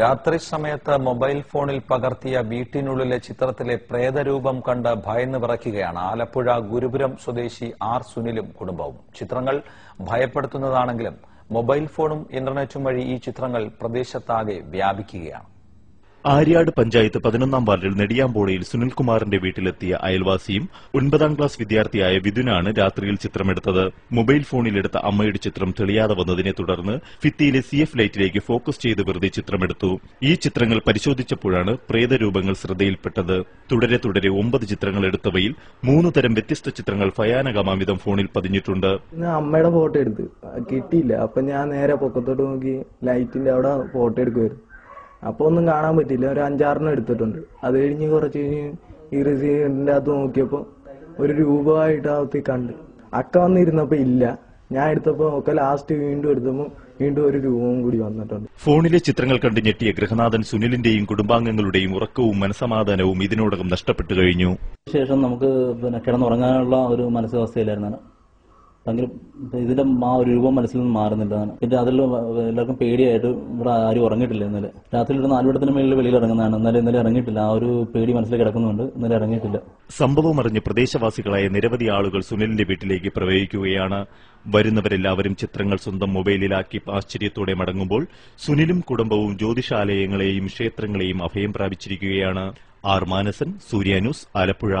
രാത്രി സമയത്ത് മൊബൈൽ ഫോണിൽ പകർത്തിയ വീട്ടിനുള്ളിലെ ചിത്രത്തിലെ പ്രേതരൂപം കണ്ട് ഭയന്ന് വിറയ്ക്കുകയാണ് ആലപ്പുഴ ഗുരുപുരം സ്വദേശി ആർ സുനിലും കുടുംബവും. ചിത്രങ്ങൾ ഭയപ്പെടുത്തുന്നതാണെങ്കിലും മൊബൈൽ ഫോണും ഇന്റർനെറ്റും വഴി ഈ ചിത്രങ്ങൾ പ്രദേശത്താകെ വ്യാപിക്കുകയാണ്. ആര്യാട് പഞ്ചായത്ത് പതിനൊന്നാം വാർഡിൽ നെടിയാമ്പോളയിൽ സുനിൽകുമാറിന്റെ വീട്ടിലെത്തിയ അയൽവാസിയും ഒൻപതാം ക്ലാസ് വിദ്യാർത്ഥിയായ വിധുനാണ് രാത്രിയിൽ ചിത്രമെടുത്തത്. മൊബൈൽ ഫോണിലെടുത്ത അമ്മയുടെ ചിത്രം തെളിയാതെ വന്നതിനെ തുടർന്ന് ഫിത്തിയിലെ സി എഫ് ലൈറ്റിലേക്ക് ഫോക്കസ് ചെയ്ത് വെറുതെ ചിത്രമെടുത്തു. ഈ ചിത്രങ്ങൾ പരിശോധിച്ചപ്പോഴാണ് പ്രേതരൂപങ്ങൾ ശ്രദ്ധയിൽപ്പെട്ടത്. തുടരെ തുടരെ ഒമ്പത് ചിത്രങ്ങൾ എടുത്തവയിൽ മൂന്ന് തരം വ്യത്യസ്ത ചിത്രങ്ങൾ ഭയാനകമാമിതം ഫോണിൽ പതിഞ്ഞിട്ടുണ്ട്. അമ്മയുടെ ഫോട്ടോ എടുത്ത്. കിട്ടിയില്ല. അപ്പൊ ഞാൻ നേരെ പൊക്കത്തോട്ട് നോക്കി. ലൈറ്റിന്റെ അവിടെ ഫോട്ടോ എടുക്കുമായിരുന്നു അപ്പൊ ഒന്നും കാണാൻ പറ്റില്ല ഒരു അഞ്ചാറെണ്ണം എടുത്തിട്ടുണ്ട്. അത് കഴിഞ്ഞ് കുറച്ച് കഴിഞ്ഞ് ഈ റിസീവറിന്റെ അകത്ത് നോക്കിയപ്പോ ഒരു രൂപമായിട്ട് അകത്ത് കണ്ട്. അക്ക വന്നിരുന്നപ്പോ ഇല്ല. ഞാൻ എടുത്തപ്പോ ഒക്കെ ലാസ്റ്റ് വീണ്ടും എടുത്തപ്പോ വീണ്ടും ഒരു രൂപവും കൂടി വന്നിട്ടുണ്ട്. ഫോണിലെ ചിത്രങ്ങൾ കണ്ട് ഞെട്ടിയ ഗൃഹനാഥൻ സുനിലിന്റെയും കുടുംബാംഗങ്ങളുടെയും ഉറക്കവും മനസമാധാനവും ഇതിനോടകം നഷ്ടപ്പെട്ടു കഴിഞ്ഞു. ശേഷം നമുക്ക് പിന്നെ കിടന്നുറങ്ങാനുള്ള ഒരു മാനസികാവസ്ഥയിലായിരുന്നു. ഭയങ്കര ഇതിന്റെ ആ ഒരു രൂപം മനസ്സിൽ നിന്ന് മാറുന്നില്ല. പിന്നെ അതിൽ എല്ലാവർക്കും പേടിയായിട്ട് ഇവിടെ ആരും ഉറങ്ങിയിട്ടില്ല ഇന്നലെ. രാത്രി ഒരു നാലുപടത്തിന് മേളിൽ വെളിയിൽ ഇറങ്ങുന്നതാണ്. ഇന്നലെ ഇന്നലെ ഇറങ്ങിയിട്ടില്ല. ആ ഒരു പേടി മനസ്സിൽ കിടക്കുന്നുണ്ട്. ഇന്നലെ ഇറങ്ങിയിട്ടില്ല. സംഭവം അറിഞ്ഞ് പ്രദേശവാസികളായ നിരവധി ആളുകൾ സുനിലിന്റെ വീട്ടിലേക്ക് പ്രവേശിക്കുകയാണ്. വരുന്നവരെല്ലാവരും ചിത്രങ്ങൾ സ്വന്തം മൊബൈലിലാക്കി ആശ്ചര്യത്തോടെ മടങ്ങുമ്പോൾ സുനിലും കുടുംബവും ജ്യോതിഷാലയങ്ങളെയും ക്ഷേത്രങ്ങളെയും അഭയം പ്രാപിച്ചിരിക്കുകയാണ്. R Manasan Surya news Alappuzha.